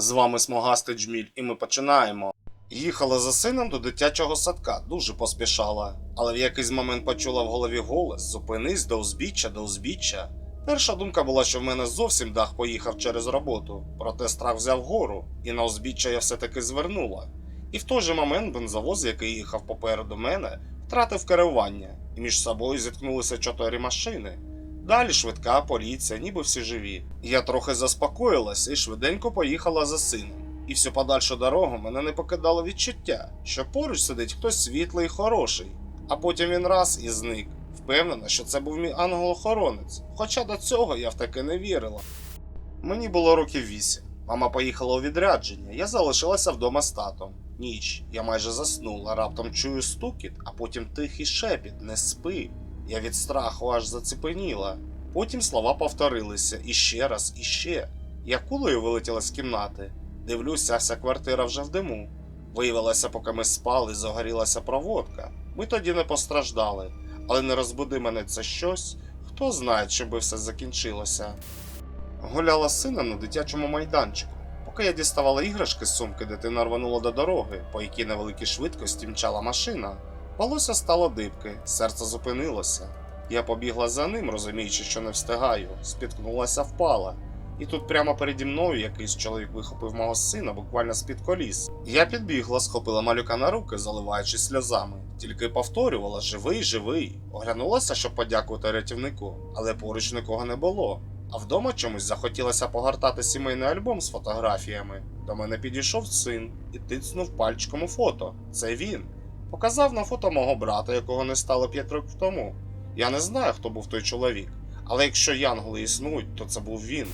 З вами Смогастий Джміль, і ми починаємо. Їхала за сином до дитячого садка, дуже поспішала, але в якийсь момент почула в голові голос: зупинись до узбіччя, до узбіччя. Перша думка була, що в мене зовсім дах поїхав через роботу, проте страх взяв гору, і на узбіччя я все-таки звернула. І в той же момент бензовоз, який їхав попереду мене, втратив керування, і між собою зіткнулися чотири машини. Далі швидка поліція, ніби всі живі. Я трохи заспокоїлася і швиденько поїхала за сином. І всю подальшу дорогу мене не покидало відчуття, що поруч сидить хтось світлий і хороший, а потім він раз і зник. Впевнена, що це був мій ангел-охоронець, хоча до цього я в таке не вірила. Мені було років вісім. Мама поїхала у відрядження, я залишилася вдома з татом. Ніч, я майже заснула, раптом чую стукіт, а потім тихий шепіт, не спи. Я від страху аж зацепеніла. Потім слова повторилися іще раз, іще. Я кулею вилетіла з кімнати. Дивлюся, вся квартира вже в диму. Виявилося, поки ми спали, загорілася проводка. Ми тоді не постраждали, але не розбуди мене це щось. Хто знає, чим би все закінчилося. Гуляла з сином на дитячому майданчику. Поки я діставала іграшки з сумки, дитина рванула до дороги, по якій на великій швидкості мчала машина. Волосся стало дибки, серце зупинилося. Я побігла за ним, розуміючи, що не встигаю, спіткнулася, впала. І тут прямо переді мною якийсь чоловік вихопив мого сина буквально з-під коліс. Я підбігла, схопила малюка на руки, заливаючись сльозами. Тільки повторювала живий, живий. Оглянулася, щоб подякувати рятівнику, але поруч нікого не було. А вдома чомусь захотілося погортати сімейний альбом з фотографіями. До мене підійшов син і тицнув пальчиком у фото. Це він. Показав на фото мого брата, якого не стало 5 років тому. Я не знаю, хто був той чоловік, але якщо янголи існують, то це був він.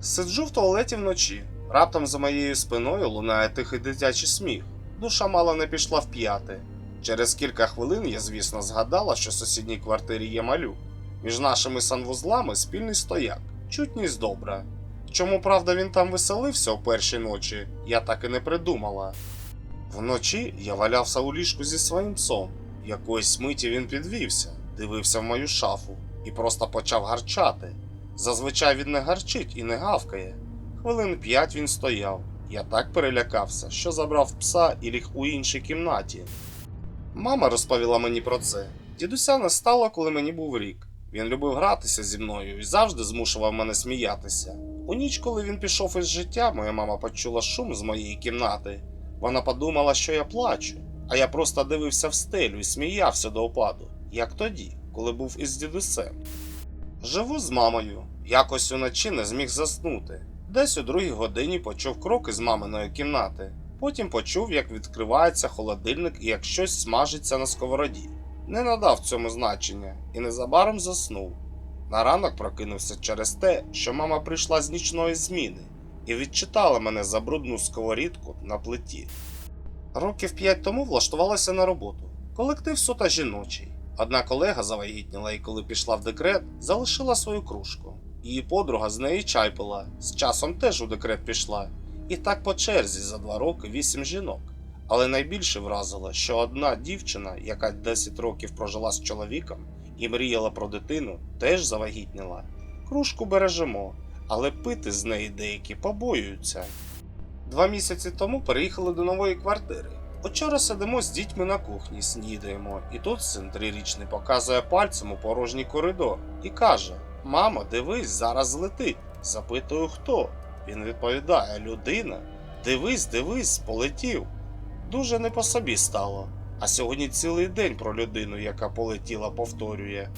Сиджу в туалеті вночі. Раптом за моєю спиною лунає тихий дитячий сміх. Душа мало не пішла в п'яти. Через кілька хвилин я, звісно, згадала, що в сусідній квартирі є малюк. Між нашими санвузлами спільний стояк, чутність добра. Чому правда він там веселився у першій ночі, я так і не придумала. Вночі я валявся у ліжку зі своїм псом. Якоїсь миті він підвівся, дивився в мою шафу і просто почав гарчати. Зазвичай він не гарчить і не гавкає. Хвилин п'ять він стояв. Я так перелякався, що забрав пса і ліг у іншій кімнаті. Мама розповіла мені про це. Дідуся не стало, коли мені був рік. Він любив гратися зі мною і завжди змушував мене сміятися. У ніч, коли він пішов із життя, моя мама почула шум з моєї кімнати. Вона подумала, що я плачу, а я просто дивився в стелю і сміявся до опаду, як тоді, коли був із дідусем. Живу з мамою. Якось уночі не зміг заснути. Десь у другій годині почув кроки з маминої кімнати. Потім почув, як відкривається холодильник і як щось смажиться на сковороді. Не надав цьому значення і незабаром заснув. На ранок прокинувся через те, що мама прийшла з нічної зміни і відчитала мене за брудну сковорідку на плиті. Років п'ять тому влаштувалася на роботу. Колектив суто жіночий. Одна колега завагітніла і коли пішла в декрет, залишила свою кружку. Її подруга з неї чай пила, з часом теж у декрет пішла. І так по черзі за два роки вісім жінок. Але найбільше вразило, що одна дівчина, яка 10 років прожила з чоловіком і мріяла про дитину, теж завагітніла. Кружку бережемо, але пити з неї деякі побоюються. Два місяці тому переїхали до нової квартири. Учора сидимо з дітьми на кухні, снідаємо, і тут син трирічний показує пальцем у порожній коридор і каже: Мамо, дивись, зараз злетить. Запитую, хто. Він відповідає: Людина. Дивись, дивись, полетів. Дуже не по собі стало. А сьогодні цілий день про людину, яка полетіла, повторює.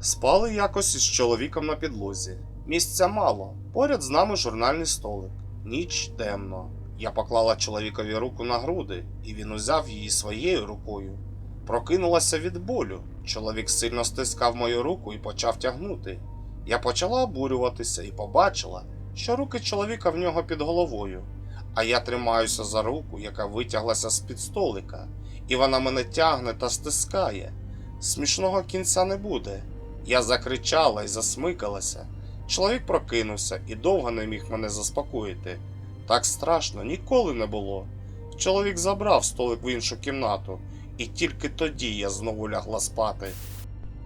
Спали якось із чоловіком на підлозі. Місця мало. Поряд з нами журнальний столик. Ніч темно. Я поклала чоловікові руку на груди, і він узяв її своєю рукою. Прокинулася від болю. Чоловік сильно стискав мою руку і почав тягнути. Я почала обурюватися і побачила, що руки чоловіка в нього під головою, а я тримаюся за руку, яка витяглася з-під столика, і вона мене тягне та стискає. Смішного кінця не буде. Я закричала і засмикалася. Чоловік прокинувся і довго не міг мене заспокоїти. Так страшно ніколи не було. Чоловік забрав столик в іншу кімнату, і тільки тоді я знову лягла спати.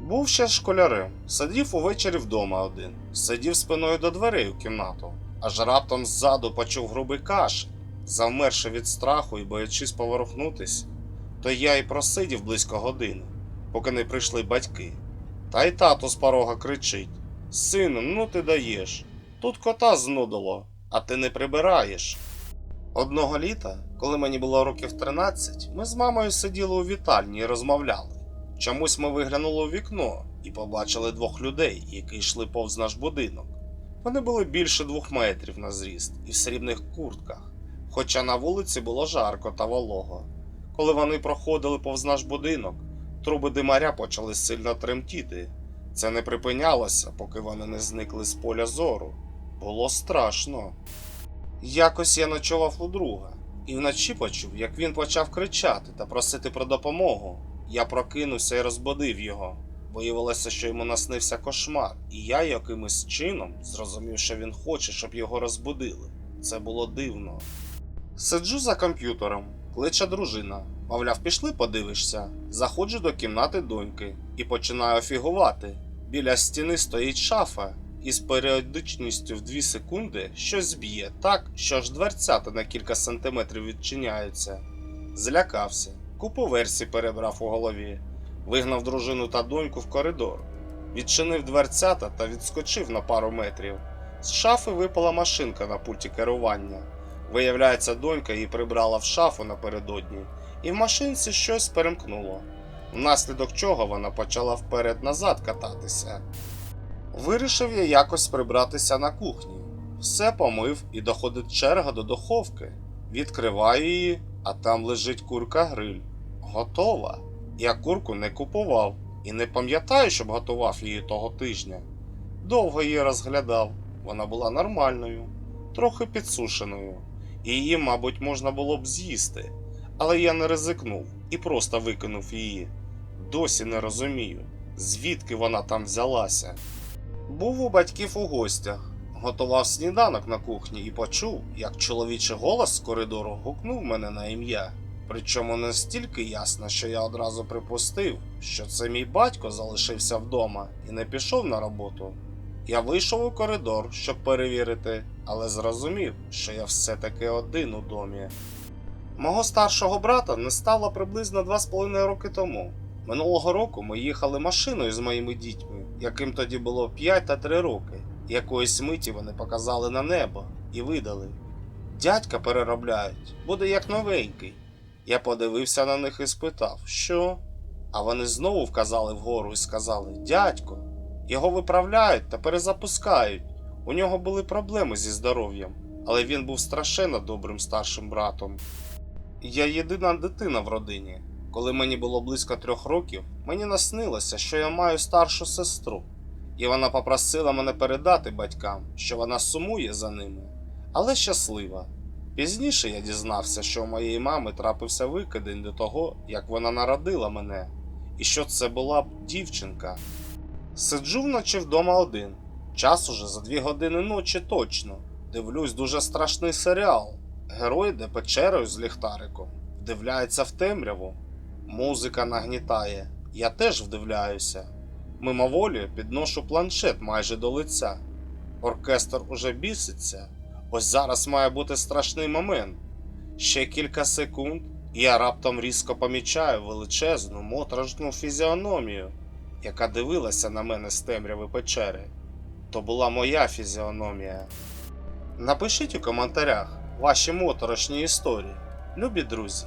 Був ще школярем, сидів увечері вдома один, сидів спиною до дверей у кімнату, аж раптом ззаду почув грубий кашель. Завмерши від страху і боячись поворухнутись, то я й просидів близько години, поки не прийшли батьки. Та й тато з порога кричить: Сину, ну ти даєш. Тут кота знудило, а ти не прибираєш. Одного літа, коли мені було років 13, ми з мамою сиділи у вітальні і розмовляли. Чомусь ми виглянули у вікно і побачили двох людей, які йшли повз наш будинок. Вони були більше двох метрів на зріст і в срібних куртках, хоча на вулиці було жарко та волого. Коли вони проходили повз наш будинок, труби димаря почали сильно тремтіти. Це не припинялося, поки вони не зникли з поля зору. Було страшно. Якось я ночував у друга, і вночі почув, як він почав кричати та просити про допомогу. Я прокинувся і розбудив його. Виявилося, що йому наснився кошмар, і я якимось чином зрозумів, що він хоче, щоб його розбудили. Це було дивно. Сиджу за комп'ютером, кличе дружина. Мовляв, пішли, подивишся. Заходжу до кімнати доньки і починаю фігувати. Біля стіни стоїть шафа, і з періодичністю в 2 секунди щось б'є так, що аж дверцята на кілька сантиметрів відчиняються. Злякався, купу версій перебрав у голові, вигнав дружину та доньку в коридор, відчинив дверцята та відскочив на пару метрів. З шафи випала машинка на пульті керування. Виявляється, донька її прибрала в шафу напередодні, і в машинці щось перемкнуло, внаслідок чого вона почала вперед-назад кататися. Вирішив я якось прибратися на кухні. Все помив і доходить черга до духовки. Відкриваю її, а там лежить курка гриль. Готова. Я курку не купував і не пам'ятаю, щоб готував її того тижня. Довго її розглядав, вона була нормальною, трохи підсушеною, її, мабуть, можна було б з'їсти, але я не ризикнув і просто викинув її. Досі не розумію, звідки вона там взялася. Був у батьків у гостях, готував сніданок на кухні і почув, як чоловічий голос з коридору гукнув мене на ім'я. Причому настільки ясно, що я одразу припустив, що це мій батько залишився вдома і не пішов на роботу. Я вийшов у коридор, щоб перевірити, але зрозумів, що я все-таки один у домі. Мого старшого брата не стало приблизно два з половиною роки тому. Минулого року ми їхали машиною з моїми дітьми, яким тоді було 5 та 3 роки. Якоїсь миті вони показали на небо і видали. Дядька переробляють, буде як новенький. Я подивився на них і спитав, що? А вони знову вказали вгору і сказали: Дядько, його виправляють та перезапускають. У нього були проблеми зі здоров'ям, але він був страшенно добрим старшим братом. Я єдина дитина в родині. Коли мені було близько трьох років, мені наснилося, що я маю старшу сестру, і вона попросила мене передати батькам, що вона сумує за ними, але щаслива. Пізніше я дізнався, що у моєї мами трапився викидень до того, як вона народила мене, і що це була б дівчинка. Сиджу вночі вдома один. Час уже за дві години ночі точно. Дивлюсь дуже страшний серіал. Герой йде печерою з ліхтариком, вдивляється в темряву. Музика нагнітає. Я теж вдивляюся. Мимоволі підношу планшет майже до лиця. Оркестр уже біситься. Ось зараз має бути страшний момент. Ще кілька секунд, і я раптом різко помічаю величезну моторошну фізіономію, яка дивилася на мене з темряви печери. То була моя фізіономія. Напишіть у коментарях ваші моторошні історії. Любі друзі,